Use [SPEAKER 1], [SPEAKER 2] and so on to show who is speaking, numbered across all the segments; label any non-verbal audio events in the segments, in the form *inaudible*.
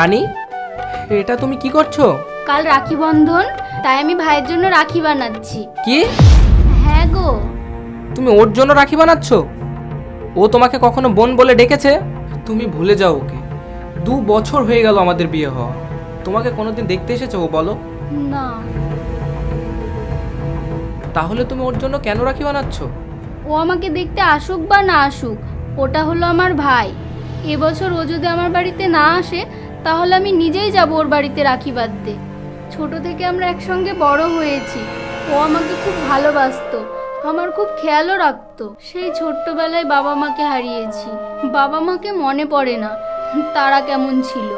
[SPEAKER 1] রানী এটা তুমি কি করছ?
[SPEAKER 2] কাল রাখি বন্ধন তাই আমি ভাইয়ের জন্য রাখি বানাচ্ছি।
[SPEAKER 1] কি?
[SPEAKER 2] হ্যাঁ গো।
[SPEAKER 1] তুমি ওর জন্য রাখি বানাচ্ছ? ও তোমাকে কখনো বোন বলে ডেকেছে? তুমি ভুলে যাও ওকে। দু বছর হয়ে গেল আমাদের বিয়ে হওয়া। তোমাকে কোনোদিন দেখতে এসেছে ও বলো?
[SPEAKER 2] না।
[SPEAKER 1] তাহলে তুমি ওর জন্য কেন রাখি বানাচ্ছ?
[SPEAKER 2] ও আমাকে দেখতে আসুক বা না আসুক ওটা হলো আমার ভাই। এবছর ও যদি আমার বাড়িতে না আসে তাহলে আমি নিজেই যাব ওর বাড়িতে রাখি বাঁধতে। ছোট থেকে আমরা একসঙ্গে বড় হয়েছি। ও আমাকে খুব ভালোবাসতো, আমার খুব খেয়ালও রাখতো। সেই ছোট্টবেলায় বাবা মাকে হারিয়েছি। বাবা মাকে মনে পড়ে না, তারা কেমন ছিল।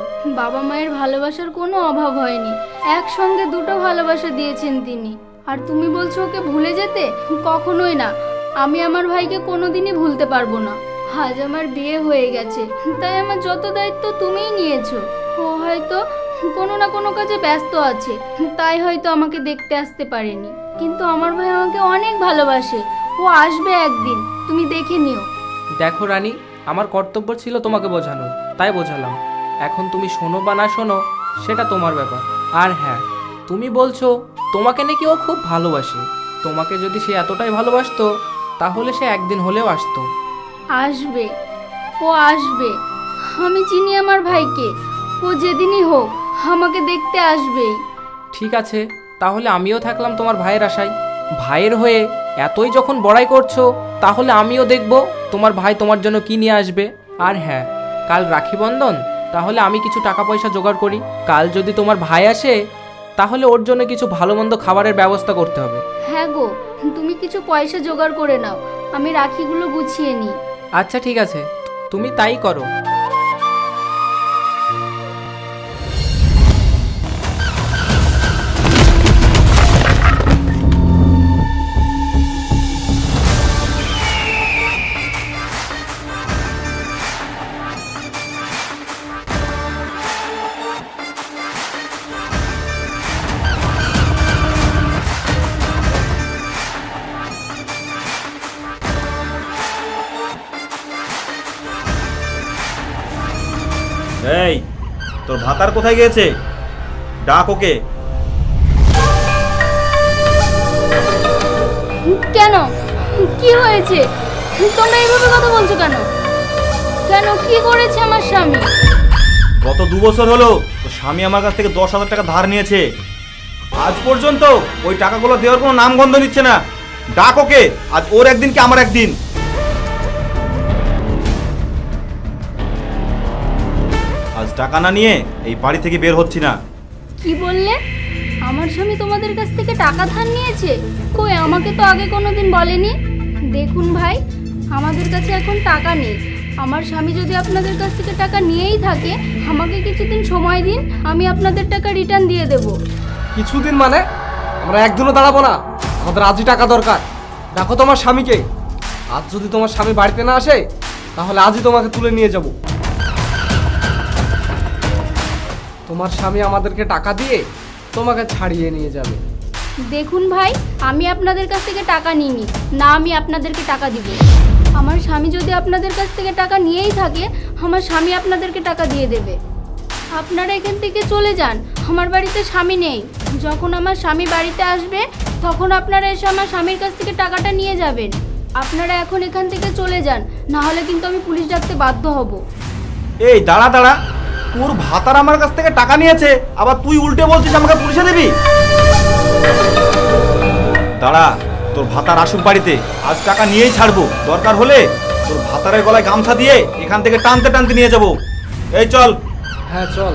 [SPEAKER 2] বাবা মায়ের ভালোবাসার কোনো অভাব হয়নি। একসঙ্গে দুটো ভালোবাসা দিয়েছেন তিনি। আর তুমি বলছো ওকে ভুলে যেতে? কখনোই না। আমি আমার ভাইকে কোনোদিনই ভুলতে পারব না। আজ আমার বিয়ে হয়ে গেছে। তাই আমার যত দায়িত্ব তুমিই নিয়েছো। ও হয়তো কোনো না কোনো কাজে ব্যস্ত আছে। তাই হয়তো আমাকে দেখতে আসতে পারেনি। কিন্তু আমার ভাই আমাকে অনেক ভালোবাসে। ও আসবে একদিন। তুমি দেখে নিও।
[SPEAKER 1] দেখো রানী, আমার কর্তব্য ছিল তোমাকে বোঝানো তাই বোঝালাম। এখন তুমি শোনো বা না শোনো, সেটা তোমার ব্যাপার। আর হ্যাঁ তুমি বলছো, তোমাকে নাকি ও খুব ভালোবাসে। তোমাকে যদি সে এতটাই ভালোবাসতো, তাহলে সে একদিন হলেও আসতো।
[SPEAKER 2] আসবে ও আসবে। আমি চিনি আমার ভাইকে। ও যেদিনই হোক আমাকে দেখতে আসবেই।
[SPEAKER 1] ঠিক আছে তাহলে আমিও থাকলাম তোমার ভাইয়ের আশায়। ভাইয়ের হয়ে এতই যখন বড়াই করছ তাহলে আমিও দেখব তোমার ভাই তোমার জন্য কি নিয়ে আসবে। আর হ্যাঁ কাল রাখি বন্ধন তাহলে আমি কিছু টাকা পয়সা জোগাড় করি। কাল যদি তোমার ভাই আসে তাহলে ওর জন্য কিছু ভালো মন্দ খাবারের ব্যবস্থা করতে হবে।
[SPEAKER 2] হ্যাঁ গো তুমি কিছু পয়সা জোগাড় করে নাও। আমি রাখিগুলো গুছিয়ে নিই।
[SPEAKER 1] আচ্ছা ঠিক আছে। তুমি তাই করো।
[SPEAKER 3] এই তোর ভাতার কোথায় গিয়েছে? ডাক ওকে।
[SPEAKER 2] কেন? কি হয়েছে? তোমরা এইভাবে কথা বলছো কেন? কেন? কি করেছে আমার স্বামী?
[SPEAKER 3] গত দু বছর হলো তোর স্বামী আমার কাছ থেকে দশ হাজার টাকা ধার নিয়েছে। আজ পর্যন্ত ওই টাকাগুলো দেওয়ার কোনো নামগন্ধ নিচ্ছে না। ডাক ওকে আজ ওর একদিন কি আমার একদিন? টাকা না নিয়ে এই বাড়ি থেকে বের হচ্ছি না।
[SPEAKER 2] কি বললে? আমার স্বামী তোমাদের কাছ থেকে টাকা ধার নিয়েছে? কই আমাকে তো আগে কোনোদিন বলেনি? দেখুন ভাই আমাদের কাছে এখন টাকা নেই। আমার স্বামী যদি আপনাদের কাছ থেকে টাকা নিয়েই থাকে আমাকে কিছুদিন সময় দিন আমি আপনাদের টাকা রিটার্ন দিয়ে দেব।
[SPEAKER 4] কিছুদিন মানে? আমরা একদিনও দাঁড়াবো না। আমাদের আজই টাকা দরকার। দেখো তোমার স্বামীকে। আজ যদি তোমার স্বামী বাড়িতে না আসে তাহলে আজই তোমাকে তুলে নিয়ে যাব। তোমার স্বামী আমাদেরকে টাকা দিয়ে তোমাকে ছাড়িয়ে নিয়ে যাবে।
[SPEAKER 2] দেখুন ভাই আমি আপনাদের কাছ থেকে টাকা নিইনি। না আমি আপনাদেরকে টাকা দিব। আমার স্বামী যদি আপনাদের কাছ থেকে টাকা নিয়েই থাকে আমার স্বামী আপনাদেরকে টাকা দিয়ে দেবে। আপনারা এখান থেকে চলে যান। আমার বাড়িতে স্বামী নেই। যখন আমার স্বামী বাড়িতে আসবে তখন আপনারা এসে আমার স্বামীর কাছ থেকে টাকাটা নিয়ে যাবেন। আপনারা এখন এখান থেকে চলে যান। না হলে কিন্তু আমি পুলিশ ডাকতে বাধ্য হব।
[SPEAKER 3] এই দাঁড়া দাঁড়া। তোর ভাতার আমার কাছ থেকে টাকা নিয়েছে আবার তুই উল্টে বলছিস আমাকে পুলিশে দিবি? দাঁড়া তোর ভাতার আসুক বাড়িতে আজ টাকা নিয়েই ছাড়বো। দরকার হলে তোর ভাতারের গলায় গামছা দিয়ে এখান থেকে টানতে টানতে নিয়ে যাব। এই চল।
[SPEAKER 4] হ্যাঁ চল।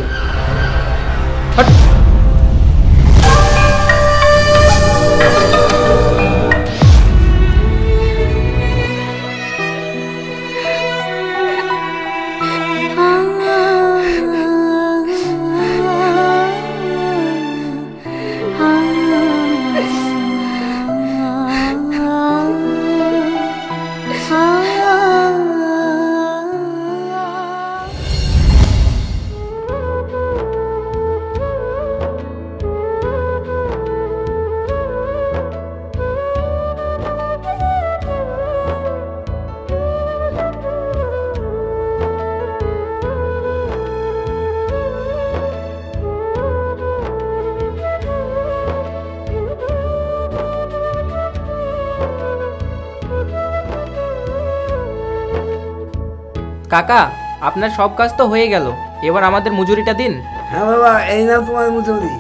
[SPEAKER 1] কাকা আপনার সব কাজ তো হয়ে গেল। এবার আমাদের মজুরিটা দিন।
[SPEAKER 5] হ্যাঁ বাবা এই নাও তোমার মজুরি।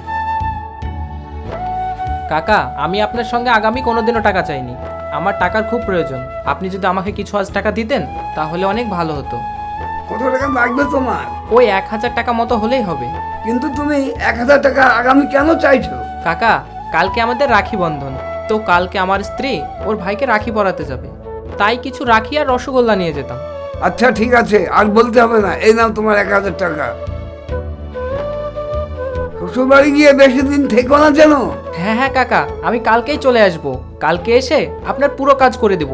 [SPEAKER 1] কাকা আমি আপনার সঙ্গে আগামী কোনোদিনও টাকা চাইনি। আমার টাকার খুব প্রয়োজন। আপনি যদি আমাকে কিছু আজ টাকা দিতেন তাহলে অনেক ভালো হতো।
[SPEAKER 5] কত টাকা লাগবে তোমার?
[SPEAKER 1] ওই এক হাজার টাকা মতো হলেই হবে।
[SPEAKER 5] কিন্তু তুমি এক হাজার টাকা আগামী কেন চাইছো?
[SPEAKER 1] কাকা কালকে আমাদের রাখি বন্ধন। তো কালকে আমার স্ত্রী ওর ভাইকে রাখি পরাতে যাবে। তাই কিছু রাখি আর রসগোল্লা নিয়ে যেতাম।
[SPEAKER 5] আচ্ছা ঠিক আছে আর বলতে হবে না এই নাও তোমার এক হাজার টাকা। শ্বশুরবাড়ি গিয়ে বেশি দিন থেকো না যেন।
[SPEAKER 1] হ্যাঁ হ্যাঁ কাকা আমি কালকেই চলে আসব। কালকে এসে আপনার পুরো কাজ করে দেব।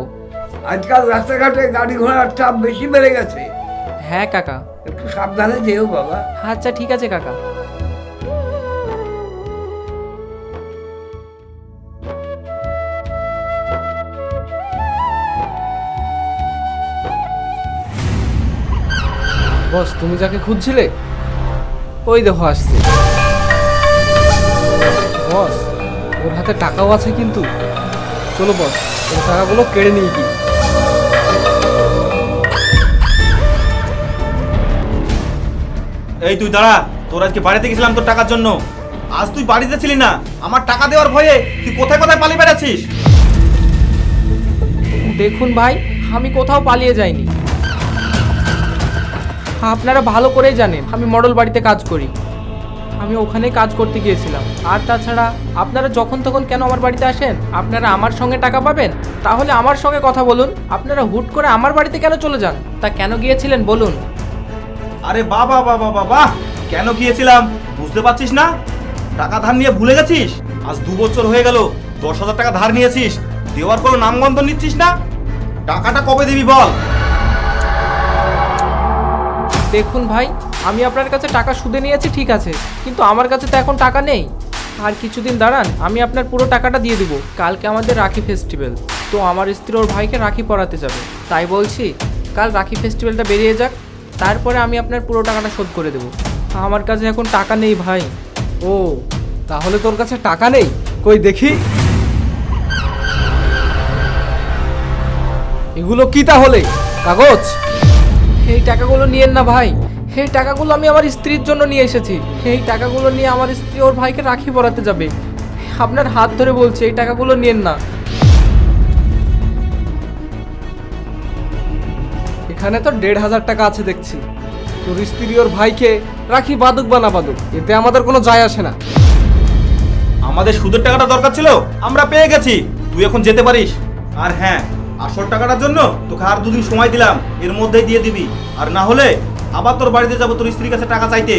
[SPEAKER 5] আজকাল রাস্তাঘাটে গাড়ি ঘোড়ার চাপ বেশি বেড়ে গেছে।
[SPEAKER 1] হ্যাঁ কাকা।
[SPEAKER 5] একটু সাবধানে যেও বাবা।
[SPEAKER 1] আচ্ছা ঠিক আছে কাকা।
[SPEAKER 4] বস তুমি যাকে খুঁজছিলে? ওই দেখো আসছে। বস ওর হাতে টাকাও আছে কিন্তু। চলো বস ওর টাকাগুলো কেড়ে নিয়ে কি
[SPEAKER 3] এই তুই দাঁড়া তোর আজকে বাড়িতে গেছিলাম তোর টাকার জন্য। আজ তুই বাড়িতে ছিলি না আমার টাকা দেওয়ার ভয়ে তুই কোথায় কোথায় পালিয়ে বেড়াচ্ছিস?
[SPEAKER 1] দেখুন ভাই আমি কোথাও পালিয়ে যাইনি। আপনারা ভালো করেই জানেন, আমি মডেল বাড়িতে কাজ করি। আমি ওখানে কাজ করতে গিয়েছিলাম। আর তাছাড়া আপনারা যখন তখন কেন আমার বাড়িতে আসেন? আপনারা আমার সঙ্গে টাকা পাবেন? তাহলে আমার সঙ্গে কথা বলুন। আপনারা হুট করে আমার বাড়িতে কেন চলে যান? তা কেন গিয়েছিলেন বলুন।
[SPEAKER 3] আরে বাবা বাবা বাবা কেন গিয়েছিলাম? বুঝতে পারছিস না? টাকা ধার নিয়ে ভুলে গেছিস? আজ দু বছর হয়ে গেল, দশ হাজার টাকা ধার নিয়েছিস। দেওয়ার কোনো নামগন্ধ নিচ্ছিস না? টাকাটা কবে দিবি বল?
[SPEAKER 1] দেখুন ভাই, আমি আপনার কাছে টাকা সুদে নিয়েছি, ঠিক আছে, কিন্তু আমার কাছে তো এখন টাকা নেই। আর কিছুদিন দাঁড়ান, আমি আপনার পুরো টাকাটা দিয়ে দিব। কালকে আমাদের রাখি ফেস্টিভ্যাল তো আমার স্ত্রী ওর ভাইকে রাখি পরাতে যাবে। তাই বলছি, কাল রাখি ফেস্টিভ্যালটা বেরিয়ে যাক, তারপরে আমি আপনার পুরো টাকাটা শোধ করে দেবো। আমার কাছে এখন টাকা নেই ভাই।
[SPEAKER 4] ও, তাহলে তোর কাছে টাকা নেই? কই, দেখি। এগুলো কি তাহলে? কাগজ?
[SPEAKER 1] এই টাকাগুলো নিয়েন না ভাই। এই টাকাগুলো আমি আমার স্ত্রীর জন্য নিয়ে এসেছি। এই টাকাগুলো নিয়ে আমার স্ত্রী ওর ভাইকে রাখি পরাতে যাবে। আপনার হাত ধরে বলছি, এই টাকাগুলো নিয়েন না।
[SPEAKER 4] এখানে তো দেড় হাজার টাকা আছে দেখছি। তোর স্ত্রী ওর ভাইকে রাখি বাদুক বা না বাদুক এতে আমাদের কোনো যায় আসে না।
[SPEAKER 3] আমাদের সুদের টাকাটা দরকার ছিল, আমরা পেয়ে গেছি। তুই এখন যেতে পারিস? আর হ্যাঁ আসল টাকাটার জন্য তোকে আর দুদিন সময় দিলাম। এর মধ্যেই দিয়ে দিবি। আর না হলে আবার তোর বাড়িতে যাব, তোর স্ত্রীর কাছে টাকা চাইতে।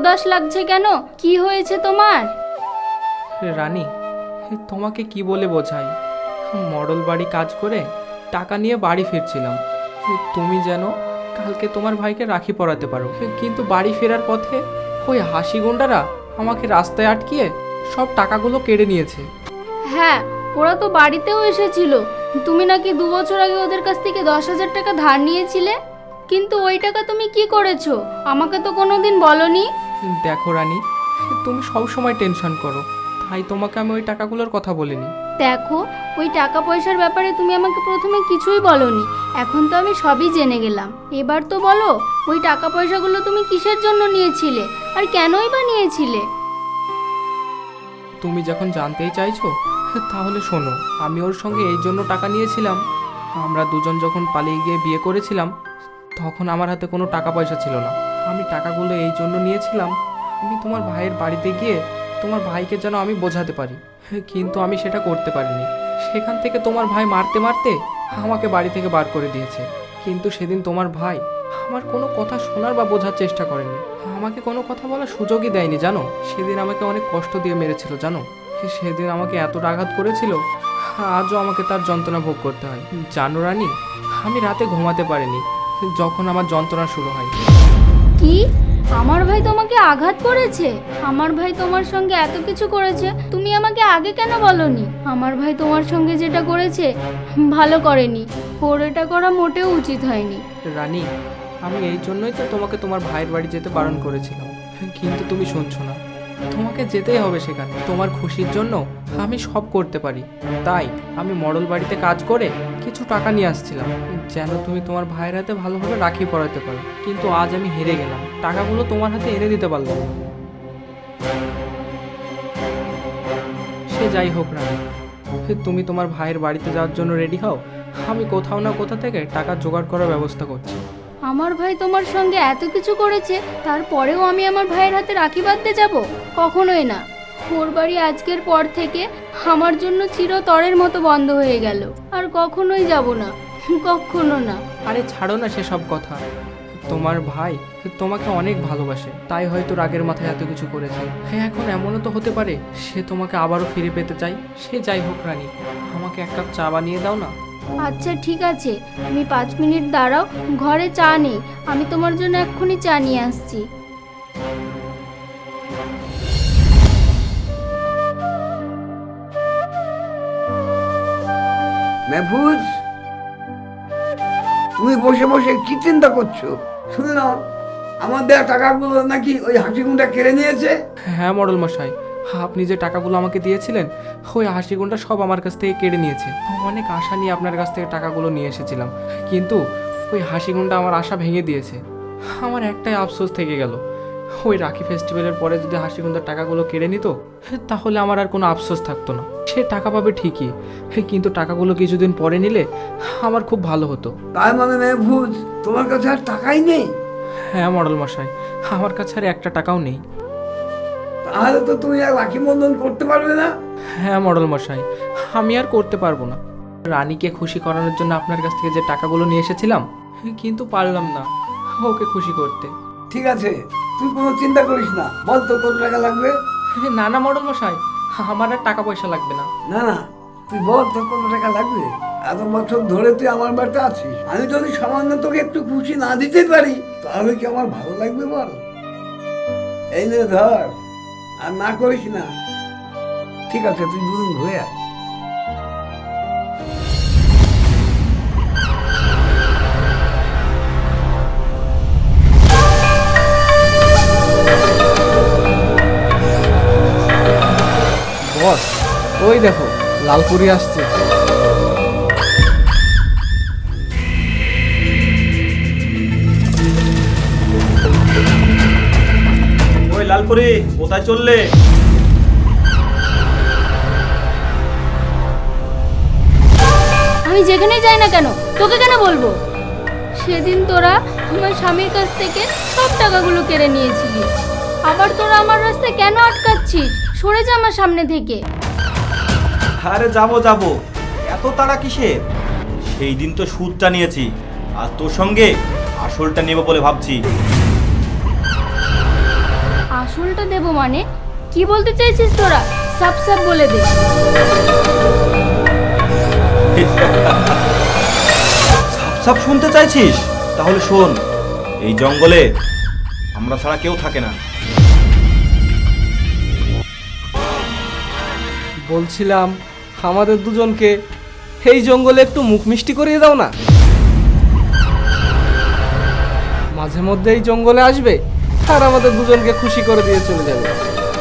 [SPEAKER 2] উদাস লাগছে কেন? কি হয়েছে তোমার?
[SPEAKER 1] রানী তোমাকে কি বলে বোঝাই? মডেল বাড়ি কাজ করে টাকা নিয়ে বাড়ি ফিরছিলাম। তুমি যেন কালকে তোমার ভাইকে রাখি পরাতে পারো। কিন্তু বাড়ি ফেরার পথে ওই হাসি গুন্ডারা আমাকে রাস্তায় আটকিয়ে সব টাকাগুলো কেড়ে নিয়েছে।
[SPEAKER 2] হ্যাঁ ওরা তো বাড়িতেও এসেছিল। তুমি নাকি দু বছর আগে ওদের কাছ থেকে দশ হাজার টাকা ধার নিয়েছিলে? কিন্তু ওই টাকা তুমি কি করেছ? আমাকে তো কোনোদিন বলনি।
[SPEAKER 1] দেখো রানী তুমি সব সময় টেনশন করো। তাই তোমাকে আমি ওই টাকাগুলোর কথা বলিনি।
[SPEAKER 2] দেখো ওই টাকা পয়সার ব্যাপারে তুমি আমাকে প্রথমে কিছুই বলনি। এখন তো আমি সবই জেনে গেলাম। এবার তো বলো ওই টাকা পয়সাগুলো তুমি কিসের জন্য নিয়েছিলে? আর কেনই বা নিয়েছিলে?
[SPEAKER 1] তুমি যখন জানতেই চাইছো তাহলে শোনো আমি ওর সঙ্গে এই জন্য টাকা নিয়েছিলাম। আমরা দুজন যখন পালিয়ে গিয়ে বিয়ে করেছিলাম তখন আমার হাতে কোনো টাকা পয়সা ছিল না। আমি টাকাগুলো এই জন্য নিয়েছিলাম, আমি তোমার ভাইয়ের বাড়িতে গিয়ে তোমার ভাইকে যেন আমি বোঝাতে পারি। কিন্তু আমি সেটা করতে পারিনি। সেখান থেকে তোমার ভাই মারতে মারতে আমাকে বাড়ি থেকে বার করে দিয়েছে। কিন্তু সেদিন তোমার ভাই আমার কোনো কথা শোনার বা বোঝার চেষ্টা করেনি। আমাকে কোনো কথা বলার সুযোগই দেয়নি, জানো? সেদিন আমাকে অনেক কষ্ট দিয়ে মেরেছিল, জানো? সেদিন আমাকে এত আঘাত করেছিল, আজও আমাকে তার যন্ত্রণা ভোগ করতে হয়। জানো রানী, আমি রাতে ঘুমাতে পারিনি, যখন আমার যন্ত্রণা শুরু হয়।
[SPEAKER 2] কি? আমার ভাই তোমাকে আঘাত করেছে। আমার ভাই তোমার সঙ্গে এত কিছু করেছে, তুমি আমাকে আগে কেন বলনি? আমার ভাই তোমার সঙ্গে যেটা করেছে, ভালো করেনি। ওর এটা করা মোটেও উচিত হয়নি।
[SPEAKER 1] রানী, আমি এই জন্যই তো তোমাকে তোমার ভাইয়ের বাড়ি যেতে বারণ করেছিলাম। কিন্তু তুমি শুনছো না। তোমাকে যেতেই হবে সেখানে। তোমার খুশির জন্য আমি সব করতে পারি। তাই আমি মডেল বাড়িতে কাজ করে কিছু টাকা নিয়ে আসছিলাম। যেন তুমি তোমার ভাইয়ের হাতে ভালোভাবে রাখি পড়াতে পারো। কিন্তু আজ আমি হেরে গেলাম। টাকাগুলো তোমার হাতে এনে দিতে পারলাম না। সে যাই হোক রানী তুমি তোমার ভাইয়ের বাড়িতে যাওয়ার জন্য রেডি হও। আমি কোথাও না কোথা থেকে টাকা জোগাড় করার ব্যবস্থা করছি।
[SPEAKER 2] আমার ভাই তোমার সঙ্গে এত কিছু করেছে, তারপরেও আমি আমার ভাইয়ের হাতে রাখি বাঁধতে যাব? কখনোই না। ওর বাড়ি আজকের পর থেকে আমার জন্য চিরতরের মতো বন্ধ হয়ে গেল। আর কখনোই যাব না। কখনো না।
[SPEAKER 1] আরে ছাড়ো না সেসব কথা। তোমার ভাই তোমাকে অনেক ভালোবাসে। তাই হয়তো রাগের মাথায় এত কিছু করেছে। হ্যাঁ এখন এমনও তো হতে পারে সে তোমাকে আবারও ফিরে পেতে চাই সে যাই হোক রানী আমাকে এক কাপ চা বানিয়ে দাও না?
[SPEAKER 2] আচ্ছা ঠিক আছে। তুমি পাঁচ মিনিট দাঁড়াও। ঘরে চা নেই। আমি তোমার জন্য এক্ষুনি চা নিয়ে আসছি।
[SPEAKER 5] মেহফুজ, তুমি বসে বসে কি চিন্তা করছ? শুনলাম আমার দেওয়া টাকাগুলো নাকি ওই হাসিগুন্ডা কেড়ে নিয়েছে?
[SPEAKER 1] হ্যাঁ মডেল মশাই। আপনি যে টাকাগুলো আমাকে দিয়েছিলেন, ওই হাসি গুণটা সব আমার কাছ থেকে কেড়ে নিয়েছে। অনেক আশা নিয়ে আপনার কাছ থেকে টাকাগুলো নিয়ে এসেছিলাম। কিন্তু ওই হাসি গুণটা আমার আশা ভেঙে দিয়েছে। আমার একটাই আফসোস থেকে গেল। ওই রাখি ফেস্টিভ্যালের পরে যদি হাসিগুন্দার টাকাগুলো কেড়ে নিত তাহলে আমার আর কোনো আফসোস থাকতো না। সে টাকা পাবে ঠিকই কিন্তু টাকাগুলো কিছুদিন পরে নিলে আমার খুব ভালো হতো।
[SPEAKER 5] তার মানে মেহফুজ তোমার কাছে আর টাকাই নেই?
[SPEAKER 1] হ্যাঁ মডেল মশাই আমার কাছে আর একটা টাকাও নেই।
[SPEAKER 5] তাহলে তো তুমি আর রাখি বন্ধন করতে পারবে না?
[SPEAKER 1] হ্যাঁ মডেল মশাই আমি আর করতে পারব না। রানীকে খুশি করানোর জন্য আপনার কাছ থেকে যে টাকাগুলো নিয়ে এসেছিলাম কিন্তু পারলাম না ওকে খুশি করতে।
[SPEAKER 5] ঠিক আছে তুই কোনো চিন্তা করিস না। বল তো কত টাকা লাগবে?
[SPEAKER 1] না না মডেল মশাই আমার আর টাকা পয়সা লাগবে না।
[SPEAKER 5] না না তুই বল তোর কত টাকা লাগবে? এত বছর ধরে তুই আমার বাড়িতে আছিস। আমি যদি সামান্য তোকে একটু খুশি না দিতে পারি তাহলে কি আমার ভালো লাগবে বল? এই নে ধর আর না করিস না। ঠিক আছে তুই দুদিন ঘুরে আয়।
[SPEAKER 4] বস ওই দেখো লালপুরি আসছে।
[SPEAKER 3] ওই লালপুরি কোথায় চললে?
[SPEAKER 2] আমি যেখানেই যাই না কেন তোকে কেন বলব? সেদিন তোরা আমার স্বামীর কাছ থেকে সব টাকাগুলো কেড়ে নিয়েছিলি। আবার তোরা আমার রাস্তায় কেন আটকাচ্ছিস? সরে যা আমার সামনে থেকে।
[SPEAKER 3] আরে যাব যাব। এত তাড়া কিসের? সেই দিন তো সুদটা নিয়েছি আর তোর সঙ্গে আসলটা নেব বলে ভাবছি।
[SPEAKER 2] আসলটা দেবো মানে? কি বলতে চাইছিস তোরা? সাপ সাপ বলে দে।
[SPEAKER 3] সব শুনতে চাইছিস? তাহলে শোন এই জঙ্গলে আমরা ছাড়া কেউ থাকে না।
[SPEAKER 4] বলছিলাম, আমাদের দুজনকে এই জঙ্গলে একটু মুখ মিষ্টি করিয়ে দাও না। মাঝে মধ্যে এই জঙ্গলে আসবে আর আমাদের দুজনকে খুশি করে দিয়ে চলে যাবে।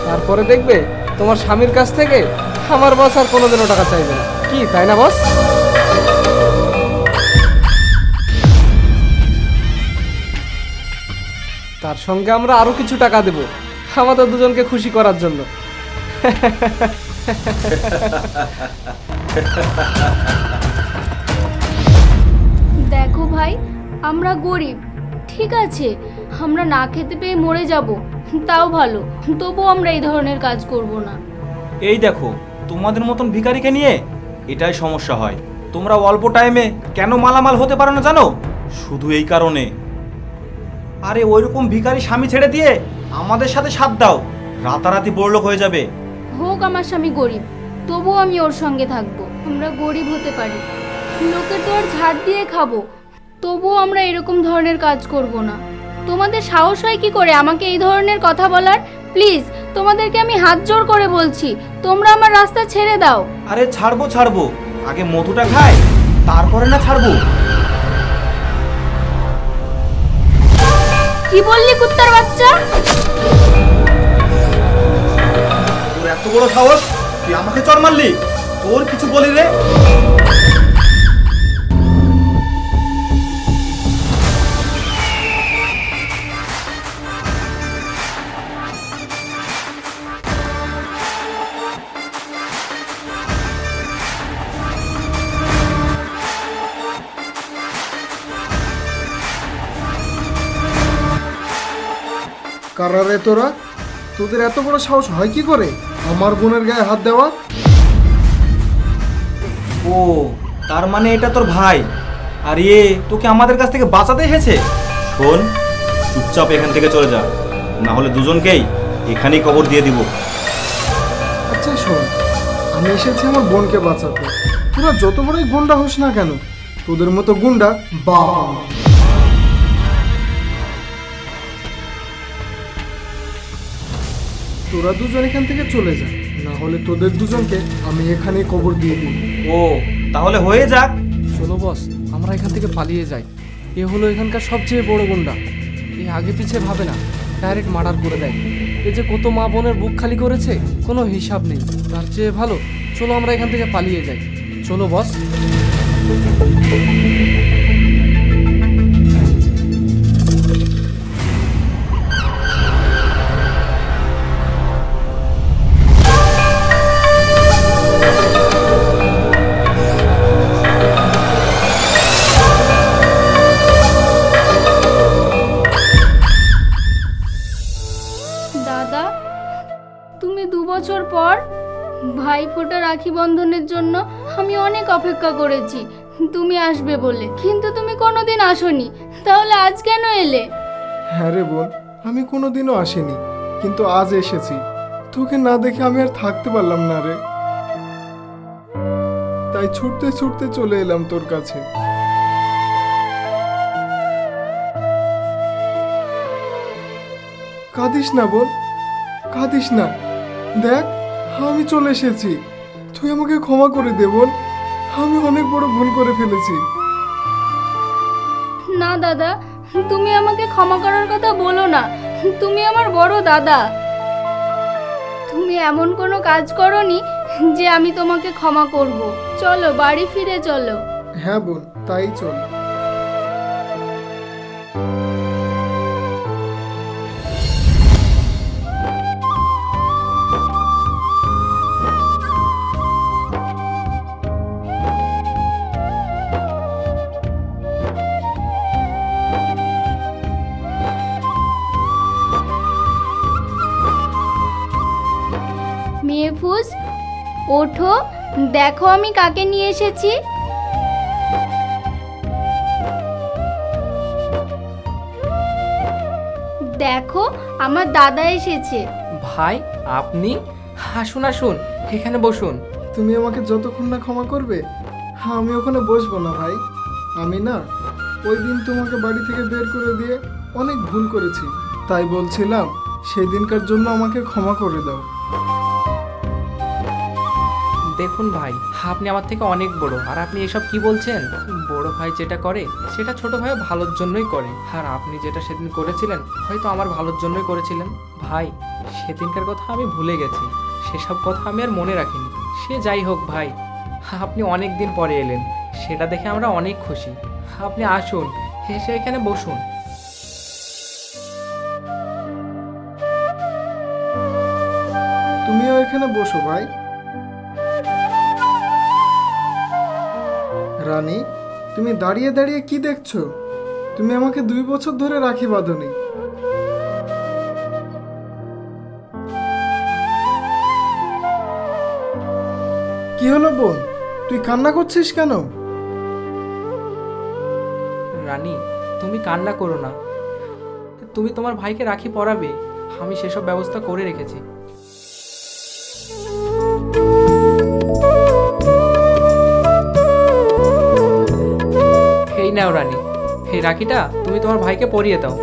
[SPEAKER 4] তারপরে দেখবে তোমার স্বামীর কাছ থেকে আমার বস আর কোনোদিনও টাকা চাইবে না। কি, তাই না বস তার সঙ্গে আমরা আরও কিছু টাকা দেব আমাদের দুজনকে খুশি করার জন্য। *laughs*
[SPEAKER 2] দেখো ভাই, আমরা গরিব। ঠিক আছে, আমরা না খেতে পেয়ে মরে যাব। তাও ভালো, তবুও আমরা এই ধরনের কাজ করব না।
[SPEAKER 3] এই দেখো, তোমাদের মতন ভিখারিকে নিয়ে এটাই সমস্যা হয়। তোমরা অল্প টাইমে কেন মালামাল হতে পারো না জানো? শুধু এই কারণে। আরে ওইরকম ভিখারি স্বামী ছেড়ে দিয়ে আমাদের সাথে সাথ দাও। রাতারাতি বড়লোক হয়ে যাবে।
[SPEAKER 2] হোক আমার স্বামী গরিব তবুও আমি ওর সঙ্গে থাকব। আমরা গরিব হতে পারি। লোকে তো আর ঝাড় দিয়ে খাব। তবুও আমরা এরকম ধরনের কাজ করব না। তোমাদের সাহস হয় কি করে আমাকে এই ধরনের কথা বলার? প্লিজ তোমাদেরকে আমি হাত জোর করে বলছি তোমরা আমার রাস্তা ছেড়ে দাও।
[SPEAKER 3] আরে ছাড়বো ছাড়বো। আগে মধুটা খায় তারপরে না ছাড়বো।
[SPEAKER 2] কি বললি কুত্তার বাচ্চা?
[SPEAKER 3] এত বড় সাহস? তুই আমাকে চর মারলি? তোর কিছু বলি রে।
[SPEAKER 6] কারা রে তোরা? তোদের এত বড় সাহস হয় কি করে? আমার বোনের গায়ে হাত দেওয়া?
[SPEAKER 3] ও তার মানে এটা তোর ভাই। আর ইয়ে তোকে আমাদের কাছ থেকে বাঁচাতে এসেছে? শোন চুপচাপ এখান থেকে চলে যা। না হলে দুজনকেই এখানেই কবর দিয়ে দিব।
[SPEAKER 6] আচ্ছা শোন আমি এসেছি আমার বোনকে বাঁচাতে। তোরা যত বড়ই গুন্ডা হোস না কেন তোদের মতো গুন্ডা বাপ তোরা দুজন এখান থেকে চলে যা না হলে তোদের দুজনকে আমি এখানে কবর দিয়ে দিই।
[SPEAKER 3] ও তাহলে হয়ে যাক।
[SPEAKER 4] চলো বস আমরা এখান থেকে পালিয়ে যাই। এ হলো এখানকার সবচেয়ে বড় গুন্ডা। এ আগে পিছে ভাবে না ডাইরেক্ট মার্ডার করে দেয়। এ যে কত মা বোনের বুক খালি করেছে কোনো হিসাব নেই। তার চেয়ে ভালো চলো আমরা এখান থেকে পালিয়ে যাই। চলো বস।
[SPEAKER 2] রাখি বন্ধনের জন্য আমি অনেক অপেক্ষা করেছি। তুমি আসবে বলে। কিন্তু তুমি কোনোদিন আসোনি। তাহলে আজ কেন এলে?
[SPEAKER 6] হ্যাঁ রে বোন, আমি কোনোদিনও আসিনি। কিন্তু আজ এসেছি। তোকে না দেখে আমি আর থাকতে পারলাম না রে। তাই ছুটতে ছুটতে চলে এলাম তোর কাছে। কাঁদিস না বোন, কাঁদিস না। দেখ, আমি চলে এসেছি। তুই আমাকে ক্ষমা করে দে বোন। আমি অনেক বড় ভুল করে ফেলেছি।
[SPEAKER 2] না দাদা তুমি আমাকে ক্ষমা করার কথা বলো না। তুমি আমার বড় দাদা। তুমি এমন কোনো কাজ করনি যে আমি তোমাকে ক্ষমা করব। চলো বাড়ি ফিরে চলো।
[SPEAKER 6] হ্যাঁ বোন তাই চল।
[SPEAKER 2] ওঠো দেখো আমি কাকে নিয়ে এসেছি। দেখো আমার দাদা এসেছে।
[SPEAKER 1] ভাই আপনি? আসুন আসুন এখানে বসুন।
[SPEAKER 6] তুমি আমাকে যতক্ষণ না ক্ষমা করবে হ্যাঁ আমি ওখানে বসবো না ভাই। আমি না ওই দিন তোমাকে বাড়ি থেকে বের করে দিয়ে অনেক ভুল করেছি। তাই বলছিলাম সেই দিনকার জন্য আমাকে ক্ষমা করে দাও।
[SPEAKER 1] দেখুন ভাই, আপনি আমার থেকে অনেক বড়, আর আপনি এসব কি বলছেন? বড় ভাই যেটা করে, সেটা ছোট ভাই ভালোর জন্যই করে, আর আপনি যেটা সেদিন করেছিলেন, হয়তো আমার ভালোর জন্যই করেছিলেন। ভাই, সেদিনকার কথা আমি ভুলে গেছি, সেসব কথা আমি আর মনে রাখিনি। সে যাই হোক ভাই, আপনি অনেক দিন পরে এলেন, সেটা দেখে আমরা অনেক খুশি। আপনি আসুন, এসে এখানে বসুন।
[SPEAKER 6] তুমিও এখানে বসো ভাই। রানী, তুমি দাঁড়িয়ে দাঁড়িয়ে কি দেখছ? তুমি আমাকে দুই বছর ধরে রাখি বাঁধনি। কি হলো বোন? তুই কান্না করছিস কেন?
[SPEAKER 1] রানী, তুমি কান্না করো না। তুমি তোমার ভাইকে রাখি পরাবে, আমি সেসব ব্যবস্থা করে রেখেছি। নাও রানী। এই রাখিটা তুমি তোমার ভাইকে পরিয়ে দাও।